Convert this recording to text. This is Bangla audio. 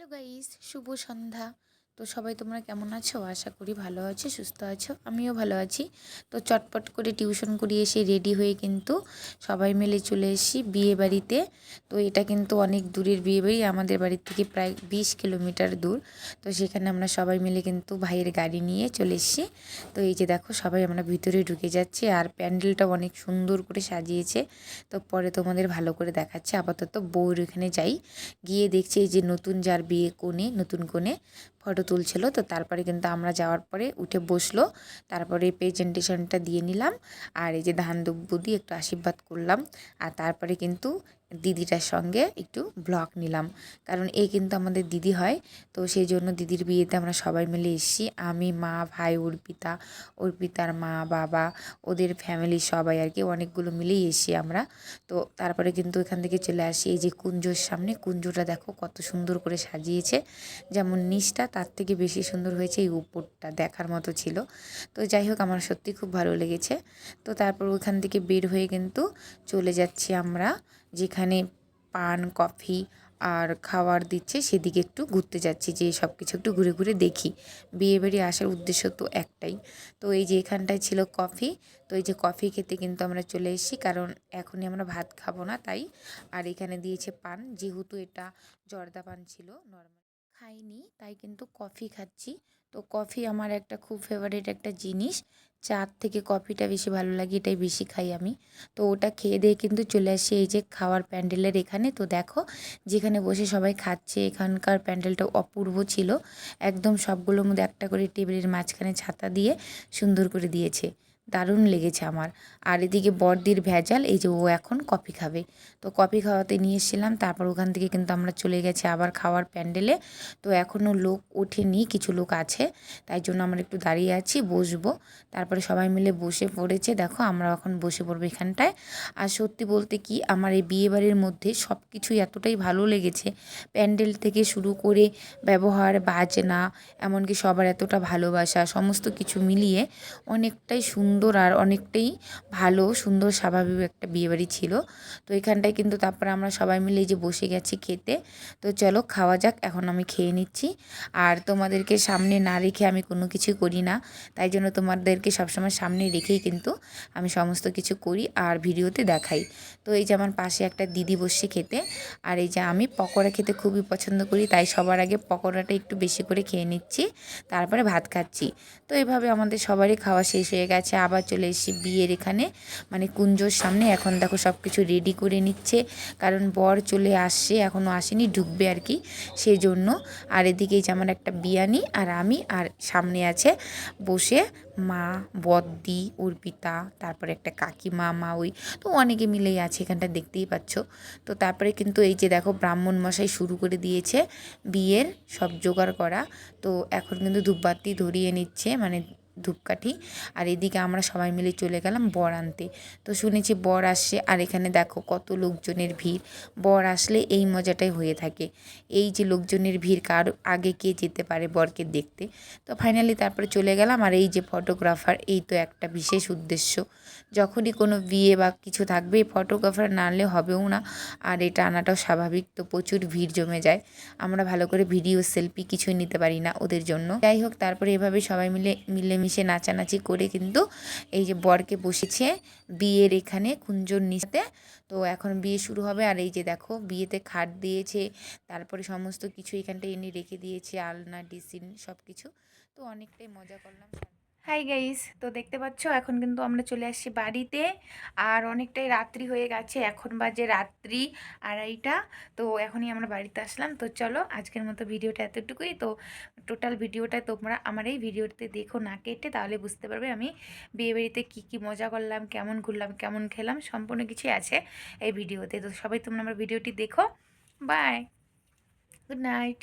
হ্যালো গাইস শুভ সন্ধ্যা। তো সবাই তোমরা কেমন আছো? আশা করি ভালো আছো, সুস্থ আছো, আমিও ভালো আছি। তো চটপট করে টিউশন করিয়ে এসে রেডি হয়ে কিন্তু সবাই মিলে চলে এসেছি বিয়ে বাড়িতে। তো এটা কিন্তু অনেক দূরের বিয়ে বাড়ি, আমাদের বাড়ির থেকে প্রায় বিশ কিলোমিটার দূর। তো সেখানে আমরা সবাই মিলে কিন্তু ভাইয়ের গাড়ি নিয়ে চলে এসেছি। তো এই যে দেখো, সবাই আমরা ভিতরে ঢুকে যাচ্ছি আর প্যান্ডেলটা অনেক সুন্দর করে সাজিয়েছে। তো পরে তোমাদের ভালো করে দেখাচ্ছে। আপাতত বউর এখানে যাই। গিয়ে দেখছি এই যে নতুন যার বিয়ে কোণে, নতুন কোণে ফটো তুলছিল। তো তারপরে কিন্তু আমরা যাওয়ার পরে উঠে বসল। তারপরে প্রেজেন্টেশনটা দিয়ে নিলাম। আর এই যে ধান দুব্বু দিয়ে একটু আশীর্বাদ করলাম। আর তারপরে কিন্তু দিদিটার সঙ্গে একটু ব্লগ নিলাম। কারণ এই কিন্তু আমাদের দিদি হয়, তো সেই জন্য দিদির বিয়েতে আমরা সবাই মিলে এসেছি। আমি, মা, ভাই, অর্পিতা, অর্পিতার মা, বাবা, ওদের ফ্যামিলির সবাই আর কি, অনেকগুলো মিলেই এসেছি আমরা। তো তারপরে কিন্তু এখান থেকে চলে আসি, এই যে কুঞ্জোর সামনে। কুঞ্জটা দেখো কত সুন্দর করে সাজিয়েছে। যেমন নিচটা, তার থেকে বেশি সুন্দর হয়েছে এই উপরটা দেখার মতো ছিল। তো যাই হোক, আমার সত্যি খুব ভালো লেগেছে। তো তারপর ওখান থেকে বের হয়ে কিন্তু চলে যাচ্ছি আমরা যেখানে পান, কফি আর খাওয়ার দিচ্ছে, সেদিকে একটু ঘুরতে যাচ্ছি, যে সব কিছু একটু ঘুরে ঘুরে দেখি। বিয়ে বাড়ি আসার উদ্দেশ্য তো একটাই। তো এই যে এখানটায় ছিল কফি, তো এই যে কফি খেতে কিন্তু আমরা চলে এসেছি, কারণ এখনই আমরা ভাত খাব না, তাই। আর এখানে দিয়েছে পান, যেহেতু এটা জর্দা পান ছিল, নর্মাল খাইনি, তাই কিন্তু কফি খাচ্ছি। তো কফি আমার একটা খুব ফেভারিট একটা জিনিস। চার থেকে কফিটা বেশি ভালো লাগে, এটাই বেশি খাই আমি। তো ওটা খেয়ে দিয়ে কিন্তু চলে আসি এই যে খাওয়ার প্যান্ডেলের এখানে। তো দেখো, যেখানে বসে সবাই খাচ্ছে, এখানকার প্যান্ডেলটা অপূর্ব ছিল। একদম সবগুলোর মধ্যে একটা করে টেবিলের মাঝখানে ছাতা দিয়ে সুন্দর করে দিয়েছে। দারুণ লেগেছে আমার। আর এদিকে বড়দির ভেজাল, এই যে ও এখন কফি খাবে। তো কফি খাওয়াতে নিয়ে এসেছিলাম, তারপর ওখান থেকে কিন্তু আমরা চলে গেছি আবার খাওয়ার প্যান্ডেলে। তো এখনও লোক ওঠেনি, কিছু লোক আছে, তাই জন্য আমরা একটু দাঁড়িয়ে আছি, বসবো। তারপরে সবাই মিলে বসে পড়েছে, দেখো আমরা এখন বসে পড়ব এখানটায়। আর সত্যি বলতে কি, আমার এই বিয়েবাড়ির মধ্যে সব কিছুই এতটাই ভালো লেগেছে। প্যান্ডেল থেকে শুরু করে ব্যবহার, বাজনা, এমনকি সবার এতটা ভালোবাসা, সমস্ত কিছু মিলিয়ে অনেকটাই সুন্দর আর অনেকটাই ভালো, সুন্দর, স্বাভাবিক একটা বিয়েবাড়ি ছিল। তো এখানটায় কিন্তু তারপরে আমরা সবাই মিলে যে বসে গেছি খেতে। তো চলো খাওয়া যাক, এখন আমি খেয়ে নিচ্ছি। আর তোমাদেরকে সামনে না রেখে আমি কোনো কিছু করি না। তাই জন্য তোমাদেরকে সবসময় সামনে রেখেই কিন্তু আমি সমস্ত কিছু করি আর ভিডিওতে দেখাই। তো এই যে আমার পাশে একটা দিদি বসে খেতে। আর এই যে আমি পকোড়া খেতে খুবই পছন্দ করি, তাই সবার আগে পকোড়াটা একটু বেশি করে খেয়ে নিচ্ছি, তারপরে ভাত খাচ্ছি। তো এভাবে আমাদের সবারই খাওয়া শেষ হয়ে গেছে। আবার চলে এসেছি বিয়ের এখানে। মানে কুঞ্জোর সামনে। এখন দেখো সব কিছু রেডি করে নিচ্ছে। কারণ বর চলে আসছে এখনও আসেনি, ঢুকবে আর কি। সেই জন্য আর এদিকে এই যে আমার একটা বিয়ানি আর আমি আর সামনে আছে বসে মা, বদ্দি, অর্পিতা, তারপরে একটা কাকিমা মা ওই তো অনেকে মিলেই আছে এখানটা, দেখতেই পাচ্ছ। তো তারপরে কিন্তু এই যে দেখো ব্রাহ্মণ মশাই শুরু করে দিয়েছে বিয়ের সব জোগাড় করা। তো এখন কিন্তু ধূপবাতি ধরিয়ে নিচ্ছে। মানে ধূপকাঠি। আর এদিকে আমরা সবাই মিলে চলে গেলাম বর আনতে। তো শুনেছি বর আসছে আর এখানে দেখো কত লোকজনের ভিড়। বর আসলে এই মজাটাই হয়ে থাকে। এই যে লোকজনের ভিড়, কার আগে কে যেতে পারে বরকে দেখতে। তো ফাইনালি তারপরে চলে গেলাম, আর এই যে ফটোগ্রাফার এই তো একটা বিশেষ উদ্দেশ্য। যখনই কোনো বিয়ে বা কিছু থাকবে ফটোগ্রাফার না আনলে হবেও না। আর এটা আনাটাও স্বাভাবিক, তো প্রচুর ভিড় জমে যায়। আমরা ভালো করে ভিডিও সেলফি কিছুই নিতে পারি না ওদের জন্য। যাই হোক, তারপরে এভাবে সবাই মিলে, মিলেমিশে নাচানাচি করে কিন্তু এই যে বরকে বসেছে বিয়ের এখানে কুঞ্জর নিচে তো এখন বিয়ে শুরু হবে আর এই যে দেখো বিয়েতে খাট দিয়েছে, তারপরে সমস্ত কিছু এখানটা এনে রেখে দিয়েছে, আলনা, ডিসিন সব কিছু তো অনেকটাই মজা করলাম। হাই গাইস তো দেখতে পাচ্ছ এখন কিন্তু আমরা চলে আসছি বাড়িতে। আর অনেকটাই রাত্রি হয়ে গেছে, এখন বাজে রাত্রি আড়াইটা। তো এখনই আমরা বাড়িতে আসলাম। তো চলো আজকের মতো ভিডিওটা এতটুকুই। তো টোটাল ভিডিওটা তোমরা আমার এই ভিডিওতে দেখো না কেটে, তাহলে বুঝতে পারবে আমি বিয়েবাড়িতে কী কী মজা করলাম, কেমন ঘুরলাম, কেমন খেলাম, সম্পূর্ণ কিছুই আছে এই ভিডিওতে। তো সবাই তোমরা আমার ভিডিওটি দেখো। Bye good night